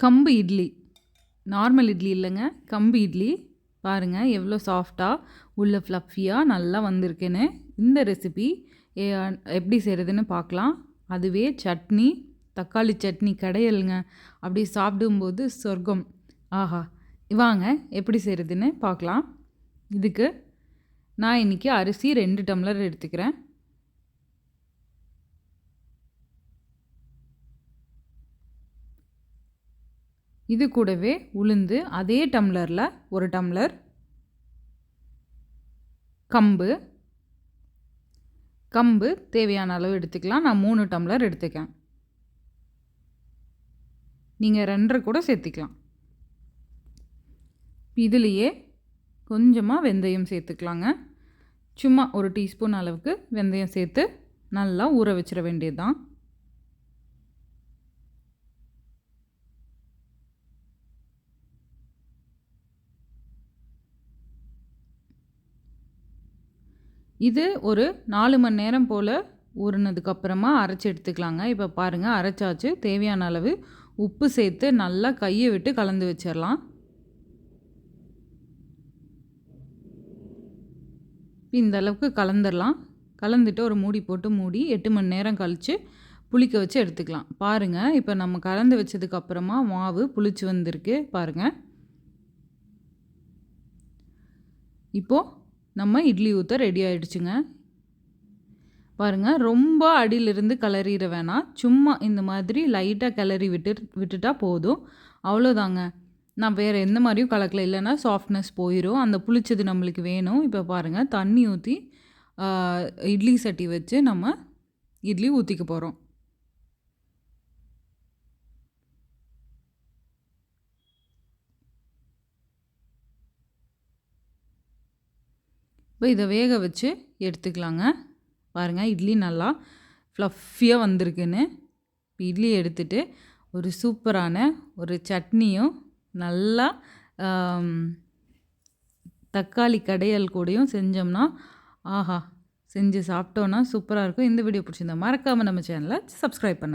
கம்பு இட்லி. நார்மல் இட்லி இல்லைங்க. கம்பு இட்லி. பாருங்கள் எவ்வளோ சாஃப்டாக உள்ள ஃப்ளஃபியாக நல்லா வந்திருக்குன்னு. இந்த ரெசிபி எப்படி செய்கிறதுன்னு பார்க்கலாம். அதுவே சட்னி தக்காளி சட்னி கிடையலுங்க. அப்படி சாப்பிடும்போது சொர்க்கம். ஆஹா. வாங்க எப்படி செய்கிறதுன்னு பார்க்கலாம். இதுக்கு நான் இன்றைக்கி அரிசி ரெண்டு டம்ளர் எடுத்துக்கிறேன். இது கூடவே உளுந்து அதே டம்ளரில் ஒரு டம்ளர் கம்பு. கம்பு தேவையான அளவு எடுத்துக்கலாம். நான் மூணு டம்ளர் எடுத்துக்கேன். நீங்கள் ரெண்டரை கூட சேர்த்துக்கலாம். இதுலேயே கொஞ்சமாக வெந்தயம் சேர்த்துக்கலாங்க. சும்மா ஒரு டீஸ்பூன் அளவுக்கு வெந்தயம் சேர்த்து நல்லா ஊற வச்சிட வேண்டியது தான் இது ஒரு நாலு மணி நேரம் போல் ஊறினதுக்கப்புறமா அரைச்சி எடுத்துக்கலாங்க. இப்போ பாருங்கள் அரைச்சாச்சு. தேவையான அளவு உப்பு சேர்த்து நல்லா கையை விட்டு கலந்து வச்சிடலாம். இந்த அளவுக்கு கலந்துடலாம். கலந்துட்டு ஒரு மூடி போட்டு மூடி எட்டு மணி நேரம் கழித்து புளிக்க வச்சு எடுத்துக்கலாம். பாருங்கள் இப்போ நம்ம கலந்து வச்சதுக்கப்புறமா மாவு புளிச்சு வந்திருக்கு. பாருங்கள் இப்போது நம்ம இட்லி ஊற்ற ரெடி ஆகிடுச்சுங்க பாருங்கள் ரொம்ப அடியிலிருந்து கிளறிட வேணாம். சும்மா இந்த மாதிரி லைட்டாக கிளறி விட்டு விட்டுட்டா போதும். அவ்வளோதாங்க நான் வேறு எந்த மாதிரியும் கலக்கல. இல்லைன்னா சாஃப்ட்னஸ் போயிடும் அந்த புளிச்சது நம்மளுக்கு வேணும். இப்போ பாருங்கள் தண்ணி ஊற்றி இட்லி சட்டி வச்சு நம்ம இட்லி ஊற்றிக்க போகிறோம் இப்போ இதை வேக வச்சு எடுத்துக்கலாங்க. பாருங்கள் இட்லி நல்லா ஃப்ளஃபியாக வந்திருக்குன்னு. இட்லி எடுத்துட்டு ஒரு சூப்பரான ஒரு சட்னியும் நல்லா தக்காளி கடையல் கூடயும் செஞ்சோம்னா ஆஹா செஞ்சு சாப்பிட்டோன்னா சூப்பராக இருக்கும். இந்த வீடியோ பிடிச்சிருந்தா மறக்காமல் நம்ம சேனலை சப்ஸ்கிரைப் பண்ணுங்கள்